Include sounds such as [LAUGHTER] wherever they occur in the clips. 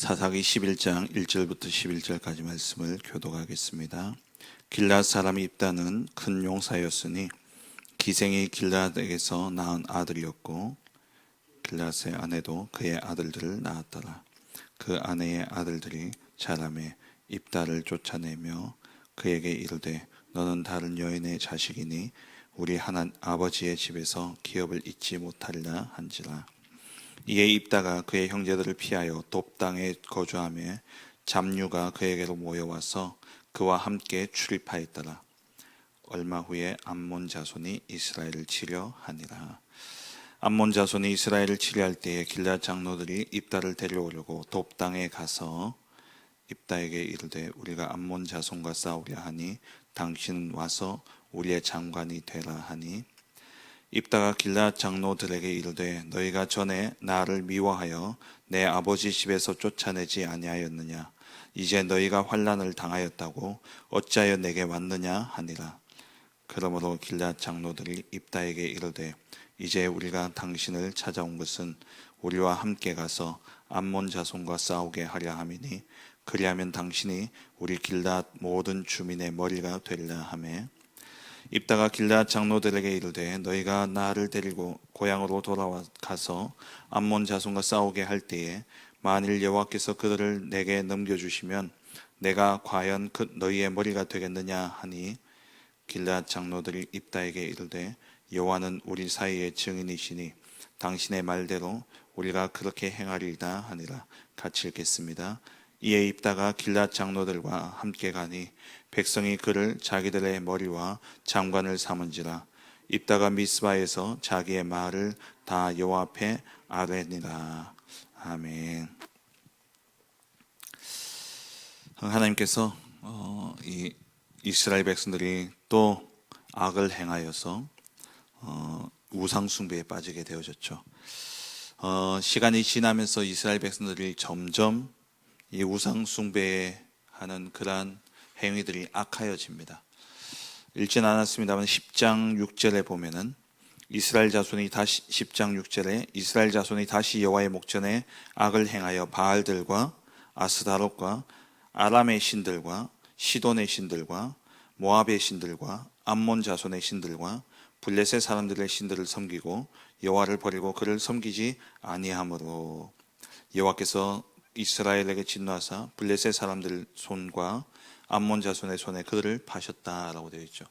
사사기 11장 1절부터 11절까지 말씀을 교독하겠습니다. 길라 사람이 입다는 큰 용사였으니 기생이 길라에게서 낳은 아들이었고 길라스의 아내도 그의 아들들을 낳았더라. 그 아내의 아들들이 자람에 입다를 쫓아내며 그에게 이르되 너는 다른 여인의 자식이니 우리 하나 아버지의 집에서 기업을 잊지 못하리라 한지라. 이에 입다가 그의 형제들을 피하여 돕 땅에 거주하며 잡류가 그에게로 모여와서 그와 함께 출입하였더라. 얼마 후에 암몬 자손이 이스라엘을 치려 하니라. 암몬 자손이 이스라엘을 치려할 때에 길라 장로들이 입다를 데려오려고 돕 땅에 가서 입다에게 이르되 우리가 암몬 자손과 싸우려 하니 당신은 와서 우리의 장관이 되라 하니 입다가 길라 장로들에게 이르되 너희가 전에 나를 미워하여 내 아버지 집에서 쫓아내지 아니하였느냐? 이제 너희가 환란을 당하였다고 어찌하여 내게 왔느냐 하니라. 그러므로 길라 장로들이 입다에게 이르되 이제 우리가 당신을 찾아온 것은 우리와 함께 가서 암몬 자손과 싸우게 하려 함이니 그리하면 당신이 우리 길랏 모든 주민의 머리가 되리라 하매 입다가 길랏 장로들에게 이르되 너희가 나를 데리고 고향으로 돌아와 가서 암몬 자손과 싸우게 할 때에 만일 여호와께서 그들을 내게 넘겨 주시면 내가 과연 그 너희의 머리가 되겠느냐 하니 길랏 장로들이 입다에게 이르되 여호와는 우리 사이의 증인이시니 당신의 말대로 우리가 그렇게 행하리이다 하니라 같이 읽겠습니다. 이에 입다가 길랏 장로들과 함께 가니 백성이 그를 자기들의 머리와 장관을 삼은지라 입다가 미스바에서 자기의 말을 다 여호와 앞에 아뢰니라 아멘. 하나님께서 어, 이 이스라엘 백성들이 또 악을 행하여서 어, 우상 숭배에 빠지게 되어졌죠. 어, 시간이 지나면서 이스라엘 백성들이 점점 이 우상 숭배하는 그러한 행위들이 악하여집니다. 읽진 않았습니다만 10장 6절에 보면은 이스라엘 자손이 다시 10장 6절에 이스라엘 자손이 다시 여호와의 목전에 악을 행하여 바알들과 아스다롯과 아람의 신들과 시돈의 신들과 모압의 신들과 암몬 자손의 신들과 블레셋 사람들의 신들을 섬기고 여호와를 버리고 그를 섬기지 아니하므로 여호와께서 이스라엘에게 진노하사 블레셋 사람들 손과 암몬 자손의 손에 그들을 파셨다라고 되어 있죠.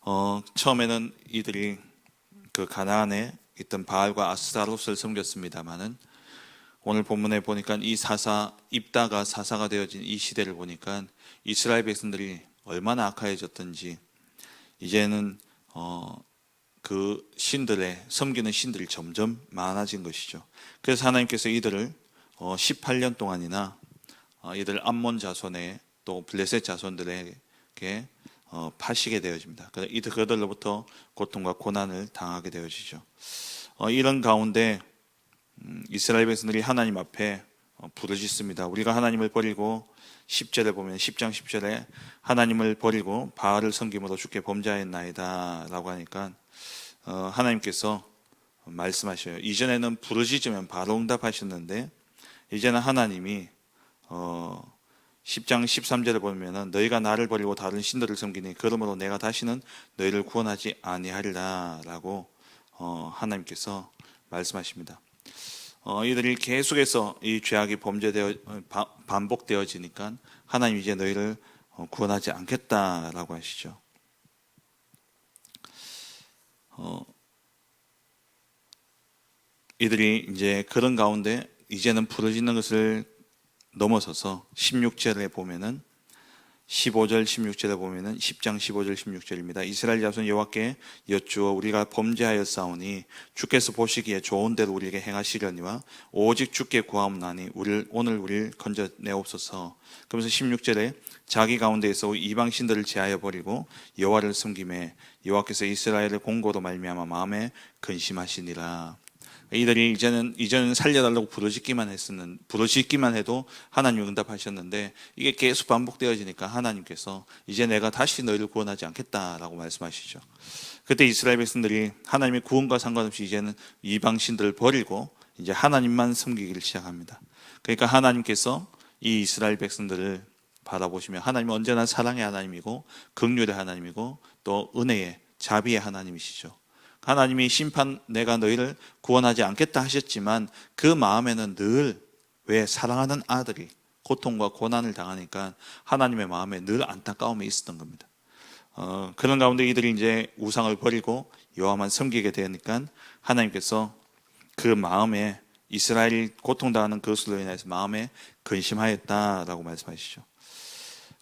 어, 처음에는 이들이 그 가나안에 있던 바알과 아스타롯을 섬겼습니다마는 오늘 본문에 보니까 이 사사 입다가 사사가 되어진 이 시대를 보니까 이스라엘 백성들이 얼마나 악하여졌던지 이제는 어, 그 신들의 섬기는 신들이 점점 많아진 것이죠. 그래서 하나님께서 이들을 어, 18년 동안이나 어, 이들 암몬 자손의 또 블레셋 자손들에게 어, 파시게 되어집니다. 이들 그들로부터 고통과 고난을 당하게 되어지죠. 어, 이런 가운데 음, 이스라엘 백성들이 하나님 앞에 어, 부르짖습니다. 우리가 하나님을 버리고 10절에 보면 10장 10절에 하나님을 버리고 바알을 섬김으로 주께 범죄하였나이다 라고 하니까 어, 하나님께서 말씀하셔요. 이전에는 부르짖으면 바로 응답하셨는데 이제는 하나님이 어 10장 13절에 보면은 너희가 나를 버리고 다른 신들을 섬기니 그러므로 내가 다시는 너희를 구원하지 아니하리라라고 어 하나님께서 말씀하십니다. 어 이들이 계속해서 이 죄악이 범죄되어 바- 반복되어지니까 하나님 이제 너희를 어, 구원하지 않겠다라고 하시죠. 어 이들이 이제 그런 가운데 이제는 부르짖는 것을 넘어서서 16절에 보면은 15절 16절에 보면은 10장 15절 16절입니다. 이스라엘 자손 여호와께 여쭈어 우리가 범죄하였사오니 주께서 보시기에 좋은 대로 우리에게 행하시려니와 오직 주께 구하옵나니 우리를 오늘 우리를 건져내옵소서. 그러면서 16절에 자기 가운데에서 이방 신들을 제하여 버리고 여호와를 섬김에 여호와께서 이스라엘을 공고로 말미암아 마음에 근심하시니라. 이들이 이제는 이제는 살려달라고 부르짖기만 했었는 부르짖기만 해도 하나님 응답하셨는데 이게 계속 반복되어지니까 하나님께서 이제 내가 다시 너희를 구원하지 않겠다라고 말씀하시죠. 그때 이스라엘 백성들이 하나님의 구원과 상관없이 이제는 이방 신들을 버리고 이제 하나님만 섬기기를 시작합니다. 그러니까 하나님께서 이 이스라엘 백성들을 바라보시면 하나님은 언제나 사랑의 하나님이고 긍휼의 하나님이고 또 은혜의 자비의 하나님이시죠. 하나님이 심판 내가 너희를 구원하지 않겠다 하셨지만 그 마음에는 늘 왜 사랑하는 아들이 고통과 고난을 당하니까 하나님의 마음에 늘 안타까움이 있었던 겁니다. 어, 그런 가운데 이들이 이제 우상을 버리고 여호와만 섬기게 되니까 하나님께서 그 마음에 이스라엘 고통당하는 그것으로 인해서 마음에 근심하였다라고 말씀하시죠.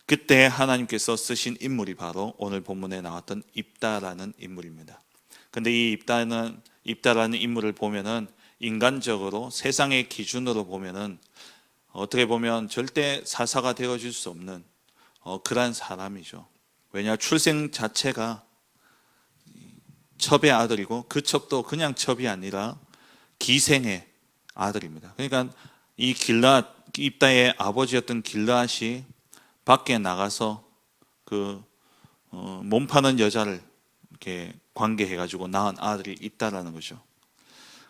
그때 하나님께서 쓰신 인물이 바로 오늘 본문에 나왔던 입다라는 인물입니다. 근데 이 입다는 입다라는 인물을 보면은 인간적으로 세상의 기준으로 보면은 어떻게 보면 절대 사사가 되어 줄수 없는 어, 그러한 사람이죠. 왜냐 출생 자체가 첩의 아들이고 그 첩도 그냥 첩이 아니라 기생의 아들입니다. 그러니까 이 길라 입다의 아버지였던 길라앗이 밖에 나가서 그 어, 몸 파는 여자를 이렇게 관계해 가지고 낳은 아들이 있다라는 거죠.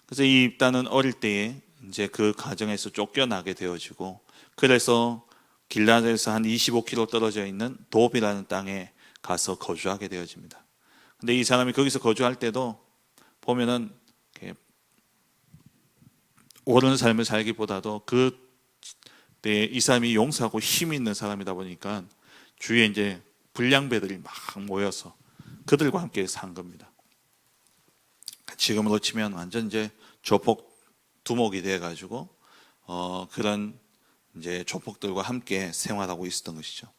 그래서 이 입다는 어릴 때에 이제 그 가정에서 쫓겨나게 되어지고 그래서 길라드에서 한 25km 떨어져 있는 도비라는 땅에 가서 거주하게 되어집니다. 근데 이 사람이 거기서 거주할 때도 보면은 옳은 삶을 살기보다도 그때이 사람이 용서하고 힘 있는 사람이다 보니까 주위에 이제 불량배들이 막 모여서 그들과 함께 산 겁니다. 지금으로 치면 완전 이제 조폭 두목이 돼 가지고 어 그런 이제 조폭들과 함께 생활하고 있었던 것이죠.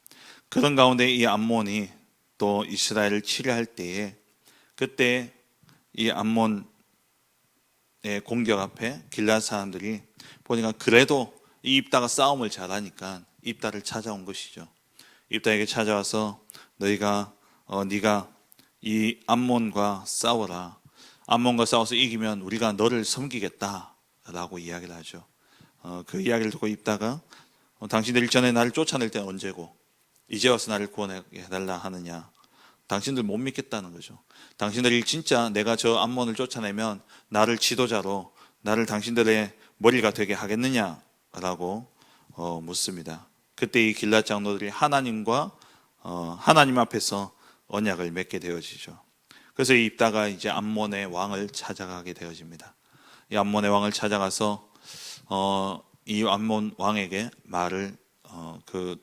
그런 가운데 이 암몬이 또 이스라엘을 치료할 때에 그때 이 암몬의 공격 앞에 길라 사람들이 보니까 그래도 이 입다가 싸움을 잘하니까 입다를 찾아온 것이죠. 입다에게 찾아와서 너희가 어, 네가 이 암몬과 싸워라. 암몬과 싸워서 이기면 우리가 너를 섬기겠다라고 이야기를 하죠. 어, 그 이야기를 듣고 입다가 어, 당신들 전에 나를 쫓아낼 때는 언제고 이제 와서 나를 구원해 달라 하느냐. 당신들 못 믿겠다는 거죠. 당신들이 진짜 내가 저 암몬을 쫓아내면 나를 지도자로 나를 당신들의 머리가 되게 하겠느냐라고 어, 묻습니다. 그때 이 길랏 장로들이 하나님과 어, 하나님 앞에서 언약을 맺게 되어지죠. 그래서 이 입다가 이제 암몬의 왕을 찾아가게 되어집니다. 이 암몬의 왕을 찾아가서 어, 이 암몬 왕에게 말을 어, 그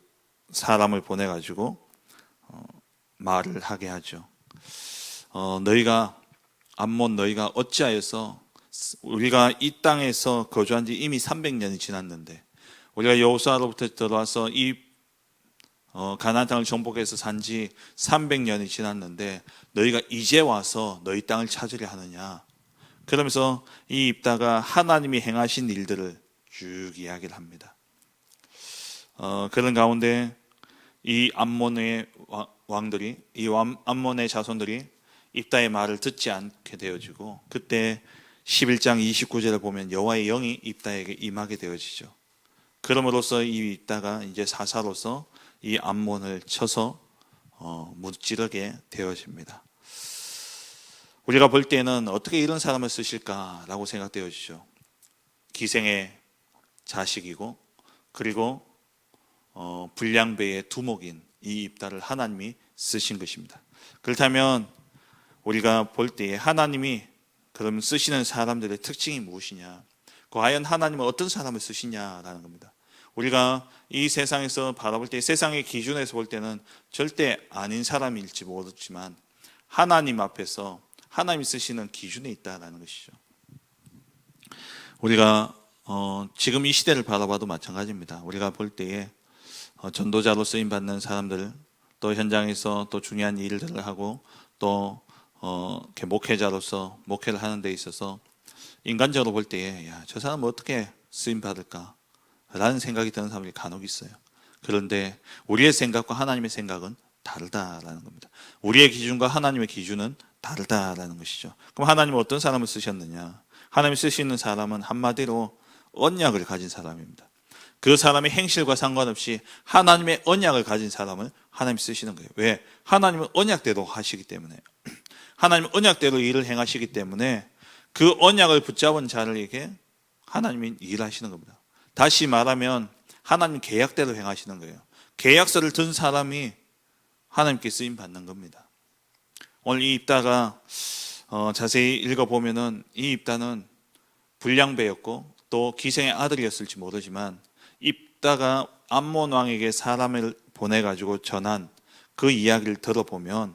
사람을 보내 가지고 어, 말을 하게 하죠. 어, 너희가 암몬 너희가 어찌하여서 우리가 이 땅에서 거주한 지 이미 300년이 지났는데 우리가 여호수아로부터 들어와서 이 어, 가나안 땅을 정복해서 산 지 300년이 지났는데 너희가 이제 와서 너희 땅을 찾으려 하느냐 그러면서 이 입다가 하나님이 행하신 일들을 쭉 이야기를 합니다. 어, 그런 가운데 이 암몬의 와- 왕들이 이 왕- 암몬의 자손들이 입다의 말을 듣지 않게 되어지고 그때 11장 29절을 보면 여호와의 영이 입다에게 임하게 되어지죠. 그럼으로써 이 입다가 이제 사사로서 이 암몬을 쳐서 어, 무찌르게 되어집니다. 우리가 볼 때는 어떻게 이런 사람을 쓰실까라고 생각되어지죠. 기생의 자식이고 그리고 어, 불량배의 두목인 이 입다를 하나님이 쓰신 것입니다. 그렇다면 우리가 볼 때에 하나님이 그럼 쓰시는 사람들의 특징이 무엇이냐? 과연 하나님은 어떤 사람을 쓰시냐라는 겁니다. 우리가 이 세상에서 바라볼 때 세상의 기준에서 볼 때는 절대 아닌 사람일지 모르지만 하나님 앞에서 하나님이 쓰시는 기준에 있다라는 것이죠. 우리가 어, 지금 이 시대를 바라봐도 마찬가지입니다. 우리가 볼 때에 어, 전도자로 쓰임 받는 사람들 또 현장에서 또 중요한 일들을 하고 또 어, 목회자로서 목회를 하는 데 있어서 인간적으로 볼 때에 야, 저 사람은 어떻게 쓰임 받을까? 라는 생각이 드는 사람이 간혹 있어요. 그런데 우리의 생각과 하나님의 생각은 다르다라는 겁니다. 우리의 기준과 하나님의 기준은 다르다라는 것이죠. 그럼 하나님은 어떤 사람을 쓰셨느냐? 하나님 쓰시는 사람은 한마디로 언약을 가진 사람입니다. 그 사람의 행실과 상관없이 하나님의 언약을 가진 사람을 하나님 쓰시는 거예요. 왜? 하나님은 언약대로 하시기 때문에. [CLEARS THROAT] 하나님은 언약대로 일을 행하시기 때문에 그 언약을 붙잡은 자들에게 하나님이 일하시는 겁니다. 다시 말하면 하나님 계약대로 행하시는 거예요. 계약서를 든 사람이 하나님께 쓰임 받는 겁니다. 오늘 이 입다가 어, 자세히 읽어보면은 이 입다는 불량배였고 또 기생의 아들이었을지 모르지만 입다가 암몬 왕에게 사람을 보내 가지고 전한 그 이야기를 들어보면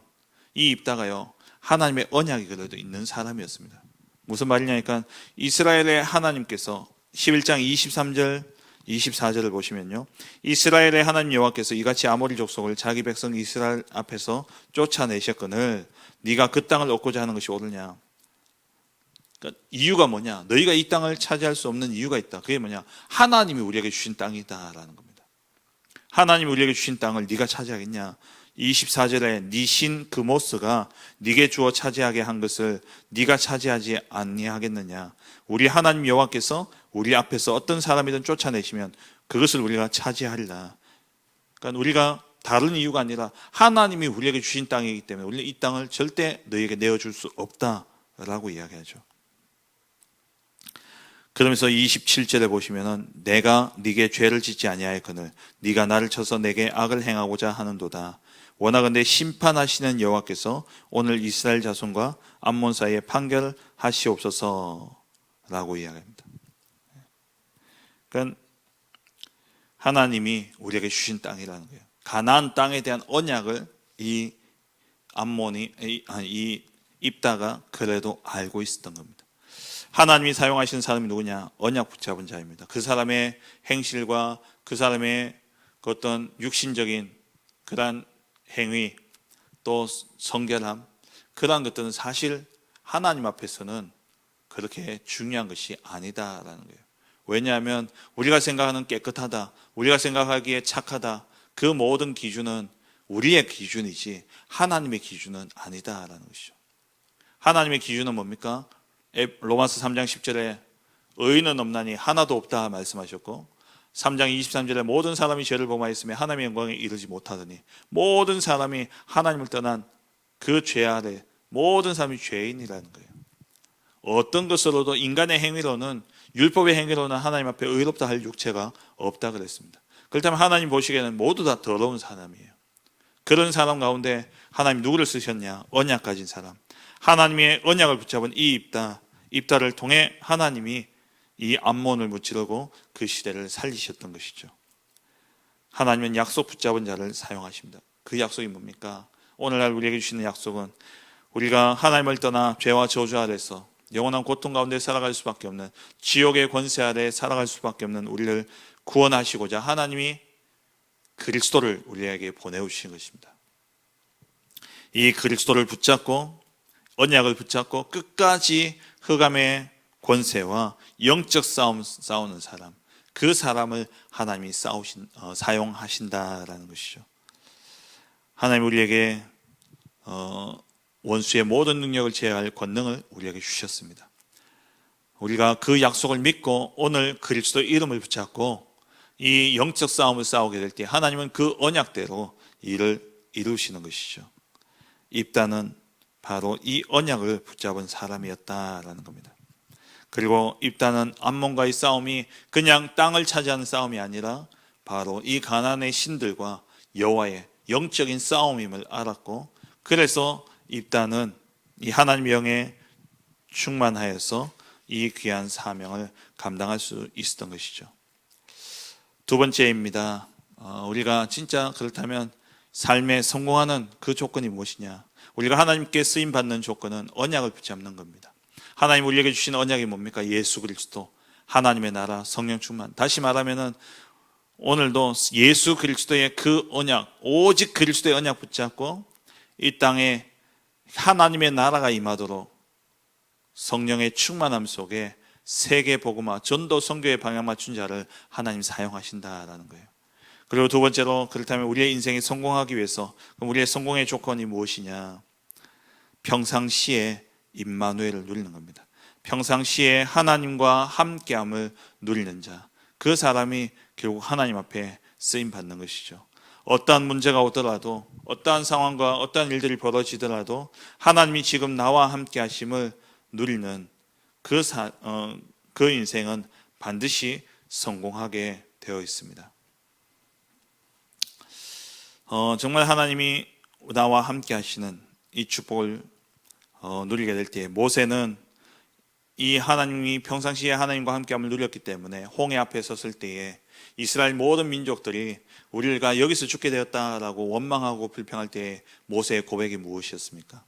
이 입다가요 하나님의 언약이 그래도 있는 사람이었습니다. 무슨 말이냐니까 이스라엘의 하나님께서 11장 23절 24절을 보시면요. 이스라엘의 하나님 여호와께서 이같이 아모리 족속을 자기 백성 이스라엘 앞에서 쫓아내셨거늘 네가 그 땅을 얻고자 하는 것이 옳으냐? 그러니까 이유가 뭐냐? 너희가 이 땅을 차지할 수 없는 이유가 있다. 그게 뭐냐? 하나님이 우리에게 주신 땅이다라는 겁니다. 하나님이 우리에게 주신 땅을 네가 차지하겠냐? 24절에 니신 그모스가 네게 주어 차지하게 한 것을 네가 차지하지 아니하겠느냐? 우리 하나님 여호와께서 우리 앞에서 어떤 사람이든 쫓아내시면 그것을 우리가 차지하리라. 그러니까 우리가 다른 이유가 아니라 하나님이 우리에게 주신 땅이기 때문에 우리는 이 땅을 절대 너희에게 내어줄 수 없다라고 이야기하죠. 그러면서 27절에 보시면은 내가 네게 죄를 짓지 아니하였거늘 네가 나를 쳐서 내게 악을 행하고자 하는도다. 원하건대 심판하시는 여호와께서 오늘 이스라엘 자손과 암몬 사이에 판결하시옵소서라고 이야기합니다. 그러니까 하나님이 우리에게 주신 땅이라는 거예요. 가나안 땅에 대한 언약을 이 암몬이 이, 아니, 이 입다가 그래도 알고 있었던 겁니다. 하나님이 사용하신 사람이 누구냐? 언약 붙잡은 자입니다. 그 사람의 행실과 그 사람의 그 어떤 육신적인 그러한 행위 또 성결함 그러한 것들은 사실 하나님 앞에서는 그렇게 중요한 것이 아니다라는 거예요. 왜냐하면 우리가 생각하는 깨끗하다, 우리가 생각하기에 착하다, 그 모든 기준은 우리의 기준이지 하나님의 기준은 아니다라는 것이죠. 하나님의 기준은 뭡니까? 에- 로마서 3장 10절에 의인은 없나니 하나도 없다 말씀하셨고 3장 23절에 모든 사람이 죄를 범하였으며 하나님의 영광에 이르지 못하더니 모든 사람이 하나님을 떠난 그 죄 아래 모든 사람이 죄인이라는 거예요. 어떤 것으로도 인간의 행위로는 율법의 행위로는 하나님 앞에 의롭다 할 육체가 없다 그랬습니다. 그렇다면 하나님 보시기에는 모두 다 더러운 사람이에요. 그런 사람 가운데 하나님 누구를 쓰셨냐? 언약 가진 사람. 하나님의 언약을 붙잡은 이 입다, 입다를 통해 하나님이 이 암몬을 무찌르고 그 시대를 살리셨던 것이죠. 하나님은 약속 붙잡은 자를 사용하십니다. 그 약속이 뭡니까? 오늘날 우리에게 주시는 약속은 우리가 하나님을 떠나 죄와 저주 아래서 영원한 고통 가운데 살아갈 수밖에 없는 지옥의 권세 아래 살아갈 수밖에 없는 우리를 구원하시고자 하나님이 그리스도를 우리에게 보내오신 것입니다. 이 그리스도를 붙잡고 언약을 붙잡고 끝까지 흑암의 권세와 영적 싸움 싸우는 사람, 그 사람을 하나님이 싸우신 어, 사용하신다라는 것이죠. 하나님 우리에게 어, 원수의 모든 능력을 제어할 권능을 우리에게 주셨습니다. 우리가 그 약속을 믿고 오늘 그리스도 이름을 붙잡고 이 영적 싸움을 싸우게 될 때 하나님은 그 언약대로 일을 이루시는 것이죠. 입다는 바로 이 언약을 붙잡은 사람이었다라는 겁니다. 그리고 입다는 암몬과의 싸움이 그냥 땅을 차지하는 싸움이 아니라 바로 이 가난의 신들과 여호와의 영적인 싸움임을 알았고 그래서 입다는 이 하나님 영에 충만하여서 이 귀한 사명을 감당할 수 있었던 것이죠. 두 번째입니다. 어, 우리가 진짜 그렇다면 삶에 성공하는 그 조건이 무엇이냐? 우리가 하나님께 쓰임 받는 조건은 언약을 붙잡는 겁니다. 하나님 우리에게 주신 언약이 뭡니까? 예수 그리스도, 하나님의 나라, 성령 충만. 다시 말하면은 오늘도 예수 그리스도의 그 언약, 오직 그리스도의 언약 붙잡고 이 땅에 하나님의 나라가 임하도록 성령의 충만함 속에 세계 복음화, 전도 선교의 방향 맞춘 자를 하나님 사용하신다라는 거예요. 그리고 두 번째로 그렇다면 우리의 인생이 성공하기 위해서 우리의 성공의 조건이 무엇이냐? 평상시에 임마누엘을 누리는 겁니다. 평상시에 하나님과 함께함을 누리는 자, 그 사람이 결국 하나님 앞에 쓰임 받는 것이죠. 어떠한 문제가 오더라도, 어떠한 상황과 어떠한 일들이 벌어지더라도 하나님이 지금 나와 함께 하심을 누리는 그, 사, 어, 그 인생은 반드시 성공하게 되어 있습니다. 어, 정말 하나님이 나와 함께 하시는 이 축복을 어, 누리게 될 때 모세는 이 하나님이 평상시에 하나님과 함께함을 누렸기 때문에 홍해 앞에 섰을 때에 이스라엘 모든 민족들이 우리가 여기서 죽게 되었다라고 원망하고 불평할 때에 모세의 고백이 무엇이었습니까?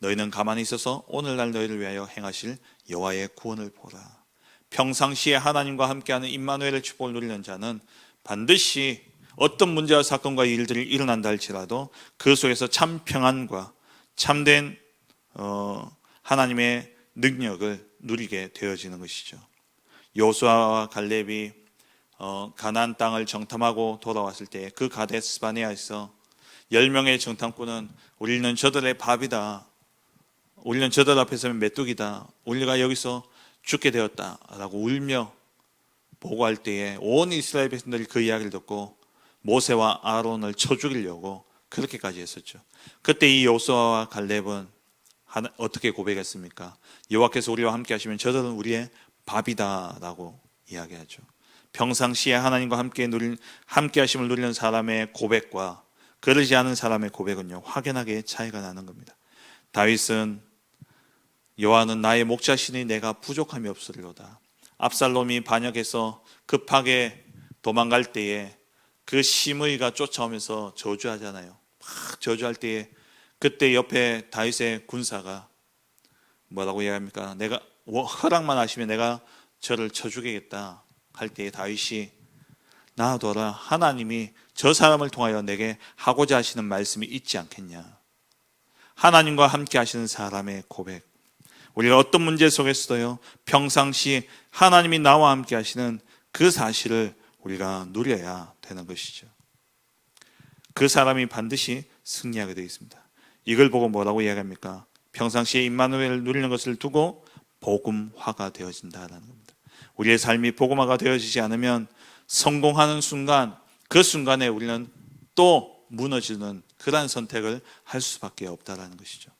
너희는 가만히 있어서 오늘날 너희를 위하여 행하실 여호와의 구원을 보라. 평상시에 하나님과 함께하는 임마누엘의 축복을 누리는 자는 반드시 어떤 문제와 사건과 일들이 일어난다 할지라도 그 속에서 참 평안과 참된 어, 하나님의 능력을 누리게 되어지는 것이죠. 요수아와 갈렙이 어, 가나안 땅을 정탐하고 돌아왔을 때 그 가데스 바네아에서 열 명의 정탐꾼은 우리는 저들의 밥이다. 우리는 저들 앞에서는 메뚜기다. 우리가 여기서 죽게 되었다라고 울며 보고할 때에 온 이스라엘 백성들이 그 이야기를 듣고 모세와 아론을 쳐 죽이려고 그렇게까지 했었죠. 그때 이 요수아와 갈렙은 어떻게 고백했습니까? 여호와께서 우리와 함께 하시면 저들은 우리의 밥이다라고 이야기하죠. 평상시에 하나님과 함께 누린 함께 하심을 누리는 사람의 고백과 그러지 않은 사람의 고백은요 확연하게 차이가 나는 겁니다. 다윗은 여호와는 나의 목자신이 내가 부족함이 없으리로다. 압살롬이 반역해서 급하게 도망갈 때에 그 심의가 쫓아오면서 저주하잖아요. 막 저주할 때에 그때 옆에 다윗의 군사가 뭐라고 이야기합니까? 내가 허락만 하시면 내가 저를 쳐 죽이겠다 할 때에 다윗이 나더라 하나님이 저 사람을 통하여 내게 하고자 하시는 말씀이 있지 않겠냐. 하나님과 함께 하시는 사람의 고백. 우리가 어떤 문제 속에서도요, 평상시 하나님이 나와 함께 하시는 그 사실을 우리가 누려야 되는 것이죠. 그 사람이 반드시 승리하게 되어 있습니다. 이걸 보고 뭐라고 이야기합니까? 평상시에 임마누엘을 누리는 것을 두고 복음화가 되어진다라는 겁니다. 우리의 삶이 복음화가 되어지지 않으면 성공하는 순간 그 순간에 우리는 또 무너지는 그러한 선택을 할 수밖에 없다라는 것이죠.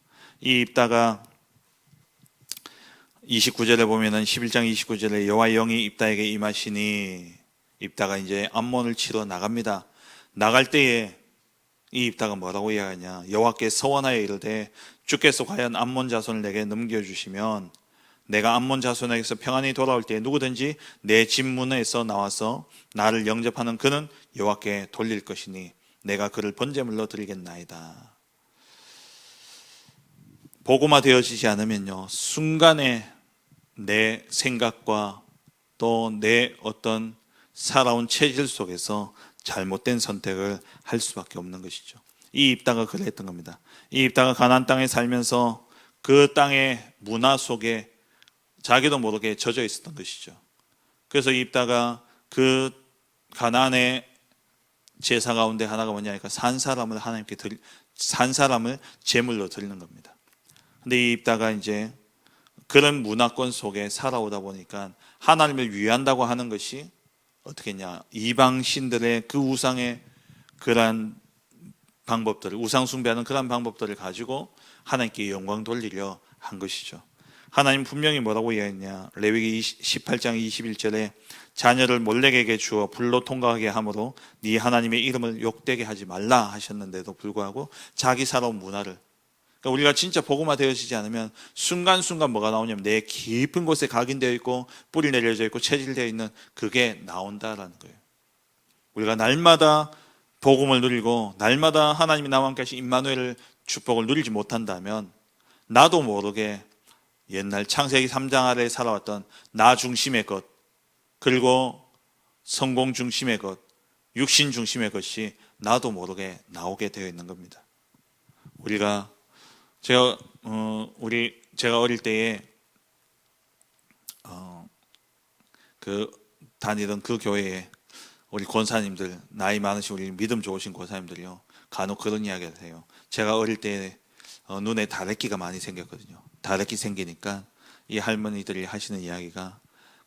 이 입다가 29절에 보면은 11장 29절에 여호와의 영이 입다에게 임하시니 입다가 이제 암몬을 치러 나갑니다. 나갈 때에 이 입다가 뭐라고 이야기하냐? 여호와께 서원하여 이르되 주께서 과연 암몬 자손을 내게 넘겨 주시면 내가 암몬 자손에게서 평안히 돌아올 때 누구든지 내 집문에서 나와서 나를 영접하는 그는 여호와께 돌릴 것이니 내가 그를 번제물로 드리겠나이다. 복음화 되어지지 않으면요 순간에 내 생각과 또 내 어떤 살아온 체질 속에서 잘못된 선택을 할 수밖에 없는 것이죠. 이 입다가 그랬던 겁니다. 이 입다가 가나안 땅에 살면서 그 땅의 문화 속에 자기도 모르게 젖어 있었던 것이죠. 그래서 이 입다가 그 가나안의 제사 가운데 하나가 뭐냐니까 산 사람을 하나님께 드리, 산 사람을 제물로 드리는 겁니다. 근데 이 입다가 이제 그런 문화권 속에 살아오다 보니까 하나님을 위한다고 하는 것이 어떻게냐 이방 신들의 그 우상의 그러한 방법들을 우상 숭배하는 그런 방법들을 가지고 하나님께 영광 돌리려 한 것이죠. 하나님 분명히 뭐라고 이야기했냐? 레위기 18장 21절에 자녀를 몰렉에게 주어 불로 통과하게 함으로 네 하나님의 이름을 욕되게 하지 말라 하셨는데도 불구하고 자기 살아온 문화를 그러니까 우리가 진짜 복음화 되어지지 않으면 순간순간 뭐가 나오냐면 내 깊은 곳에 각인되어 있고 뿌리 내려져 있고 체질되어 있는 그게 나온다라는 거예요. 우리가 날마다 복음을 누리고 날마다 하나님이 나와 함께 하신 임마누엘 축복을 누리지 못한다면 나도 모르게 옛날 창세기 3장 아래 살아왔던 나 중심의 것 그리고 성공 중심의 것 육신 중심의 것이 나도 모르게 나오게 되어 있는 겁니다. 우리가 제가 어, 우리 제가 어릴 때에 어, 그 다니던 그 교회에 우리 권사님들 나이 많으신 우리 믿음 좋으신 권사님들이요 간혹 그런 이야기를 해요. 제가 어릴 때 어, 눈에 다래끼가 많이 생겼거든요. 다래끼 생기니까 이 할머니들이 하시는 이야기가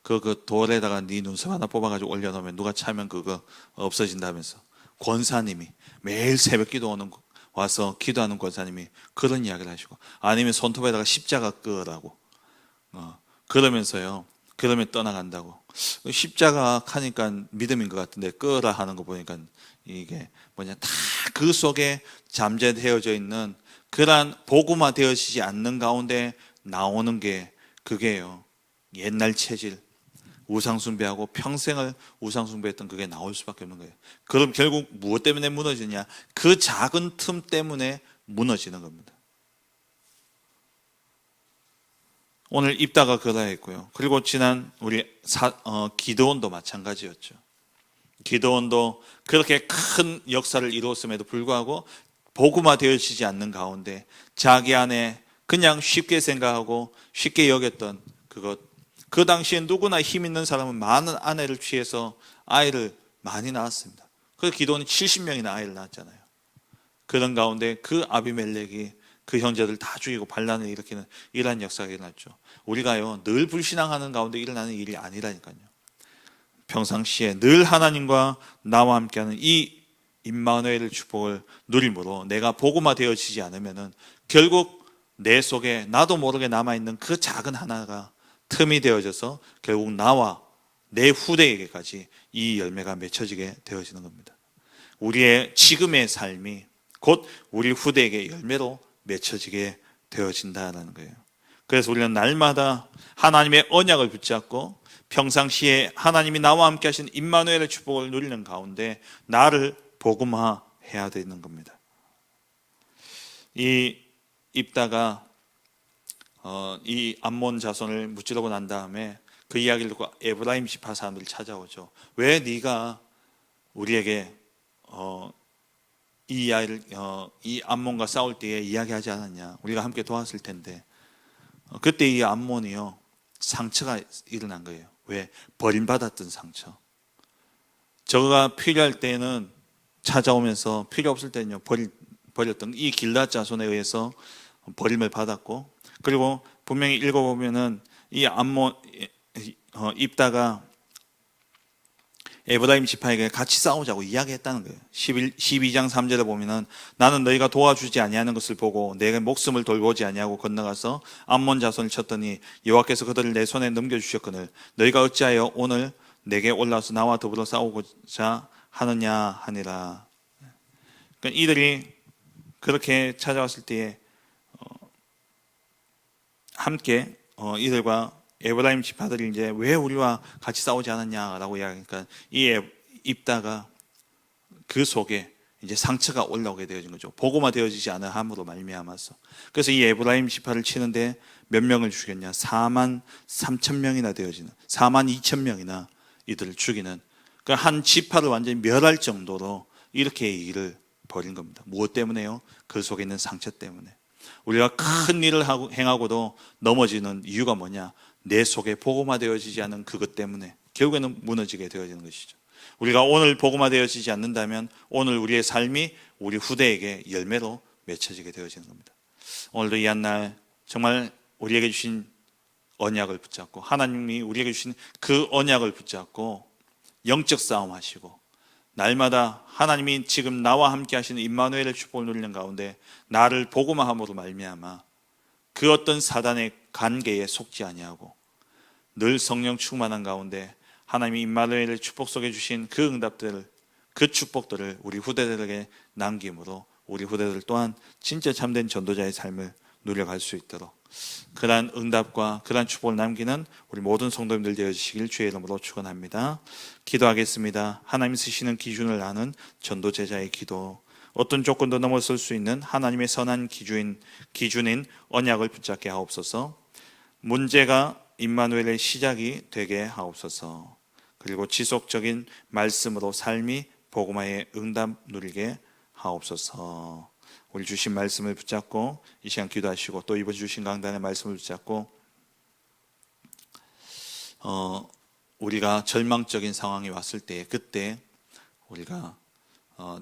그, 그 돌에다가 네 눈썹 하나 뽑아가지고 올려놓으면 누가 차면 그거 없어진다면서 권사님이 매일 새벽 기도 오는 거- 와서 기도하는 권사님이 그런 이야기를 하시고 아니면 손톱에다가 십자가 끄라고. 어, 그러면서요. 그러면 떠나간다고. 십자가 하니까 믿음인 것 같은데 끄라 하는 거 보니까 이게 뭐냐. 다 그 속에 잠재되어져 있는 그러한 복음화 되어지지 않는 가운데 나오는 게 그게요 옛날 체질 우상숭배하고 평생을 우상숭배했던 그게 나올 수밖에 없는 거예요. 그럼 결국 무엇 때문에 무너지냐? 그 작은 틈 때문에 무너지는 겁니다. 오늘 입다가 그다 했고요. 그리고 지난 우리 사, 어, 기도원도 마찬가지였죠. 기도원도 그렇게 큰 역사를 이루었음에도 불구하고 복음화 되어지지 않는 가운데 자기 안에 그냥 쉽게 생각하고 쉽게 여겼던 그것 그 당시에 누구나 힘 있는 사람은 많은 아내를 취해서 아이를 많이 낳았습니다. 그래서 기도원이 70명이나 아이를 낳았잖아요. 그런 가운데 그 아비멜렉이 그 형제들 다 죽이고 반란을 일으키는 이러한 역사가 일어났죠. 우리가요 늘 불신앙하는 가운데 일어나는 일이 아니라니까요. 평상시에 늘 하나님과 나와 함께하는 이 임마누엘의 축복을 누림으로 내가 복음화 되어지지 않으면은 결국 내 속에 나도 모르게 남아 있는 그 작은 하나가 틈이 되어져서 결국 나와 내 후대에게까지 이 열매가 맺혀지게 되어지는 겁니다. 우리의 지금의 삶이 곧 우리 후대에게 열매로 맺혀지게 되어진다는 거예요. 그래서 우리는 날마다 하나님의 언약을 붙잡고 평상시에 하나님이 나와 함께 하신 임마누엘의 축복을 누리는 가운데 나를 복음화해야 되는 겁니다. 이 입다가 어, 이 암몬 자손을 무찌르고 난 다음에 그 이야기를 듣고 에브라임 지파 사람들이 찾아오죠. 왜 네가 우리에게 어, 이 아이를 어, 이 암몬과 싸울 때에 이야기하지 않았냐? 우리가 함께 도왔을 텐데 어, 그때 이 암몬이요 상처가 일어난 거예요. 왜 버림받았던 상처. 저가 필요할 때는 찾아오면서 필요 없을 때는요 버리, 버렸던 이 길라 자손에 의해서 버림을 받았고 그리고 분명히 읽어보면은 이 암몬 어, 입다가 에브라임 지파에게 같이 싸우자고 이야기했다는 거예요. 11, 12장 3절에 보면은 나는 너희가 도와주지 아니하는 것을 보고 내가 목숨을 돌보지 아니하고 건너가서 암몬 자손을 쳤더니 여호와께서 그들을 내 손에 넘겨 주셨거늘 너희가 어찌하여 오늘 내게 올라와서 나와 더불어 싸우고자 하느냐 하니라. 그러니까 이들이 그렇게 찾아왔을 때에 어, 함께 어, 이들과 에브라임 지파들이 이제 왜 우리와 같이 싸우지 않았냐라고 이야기하니까 이 입다가 그 속에 이제 상처가 올라오게 되어진 거죠. 보고만 되어지지 않아 함으로 말미암아서. 그래서 이 에브라임 지파를 치는데 몇 명을 죽였냐? 4만 3천 명이나 되어지는 4만 2천 명이나 이들을 죽이는 그 한 지파를 완전히 멸할 정도로 이렇게 일을 벌인 겁니다. 무엇 때문에요? 그 속에 있는 상처 때문에. 우리가 큰 일을 하고 행하고도 넘어지는 이유가 뭐냐? 내 속에 복음화 되어지지 않은 그것 때문에 결국에는 무너지게 되어지는 것이죠. 우리가 오늘 복음화 되어지지 않는다면 오늘 우리의 삶이 우리 후대에게 열매로 맺혀지게 되어지는 겁니다. 오늘도 이 한 날 정말 우리에게 주신 언약을 붙잡고 하나님이 우리에게 주신 그 언약을 붙잡고 영적 싸움 하시고 날마다 하나님이 지금 나와 함께 하시는 임마누엘의 축복을 누리는 가운데 나를 복음화함으로 말미암아 그 어떤 사단의 관계에 속지 아니하고 늘 성령 충만한 가운데 하나님이 임마누엘의 축복 속에 주신 그 응답들을 그 축복들을 우리 후대들에게 남김으로 우리 후대들 또한 진짜 참된 전도자의 삶을 누려갈 수 있도록 그러한 응답과 그러한 축복을 남기는 우리 모든 성도님들 되어주시길 주의 이름으로 축원합니다. 기도하겠습니다. 하나님 쓰시는 기준을 아는 전도 제자의 기도 어떤 조건도 넘어설 수 있는 하나님의 선한 기준인 기준인 언약을 붙잡게 하옵소서. 문제가 임마누엘의 시작이 되게 하옵소서. 그리고 지속적인 말씀으로 삶이 복음화의 응답 누리게 하옵소서. 우리 주신 말씀을 붙잡고 이 시간 기도하시고 또 이번 주신 강단의 말씀을 붙잡고 어, 우리가 절망적인 상황이 왔을 때 그때 우리가 어,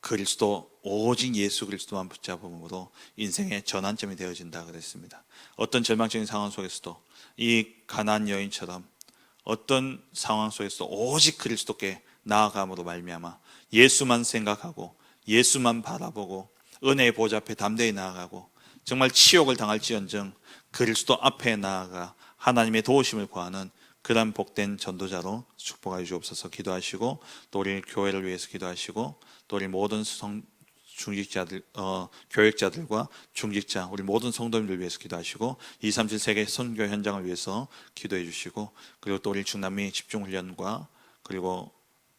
그리스도 오직 예수 그리스도만 붙잡음으로 인생의 전환점이 되어진다 그랬습니다. 어떤 절망적인 상황 속에서도 이 가난 여인처럼 어떤 상황 속에서도 오직 그리스도께 나아감으로 말미암아 예수만 생각하고 예수만 바라보고 은혜의 보좌 앞에 담대히 나아가고 정말 치욕을 당할지언정 그리스도 앞에 나아가 하나님의 도우심을 구하는 그런 복된 전도자로 축복하여 주옵소서. 기도하시고 또 우리 교회를 위해서 기도하시고 또 우리 모든 성 중직자들, 어, 교역자들과 중직자, 우리 모든 성도님들 위해서 기도하시고 237 세계 선교 현장을 위해서 기도해 주시고 그리고 또 우리 중남미 집중 훈련과 그리고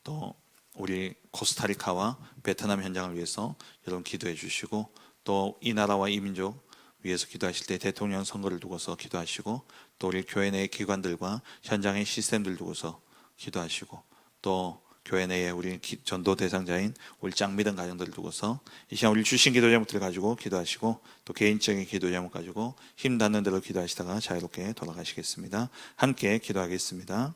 또 우리 코스타리카와 베트남 현장을 위해서 여러분 기도해 주시고 또 이 나라와 이 민족 위해서 기도하실 때 대통령 선거를 두고서 기도하시고 또 우리 교회 내 기관들과 현장의 시스템들 두고서 기도하시고 또 교회 내에 우리 기- 전도 대상자인 우리 짱 믿은 가정들을 두고서 이 시간 우리 주신 기도 제목들을 가지고 기도하시고 또 개인적인 기도 제목 가지고 힘 닿는 대로 기도하시다가 자유롭게 돌아가시겠습니다. 함께 기도하겠습니다.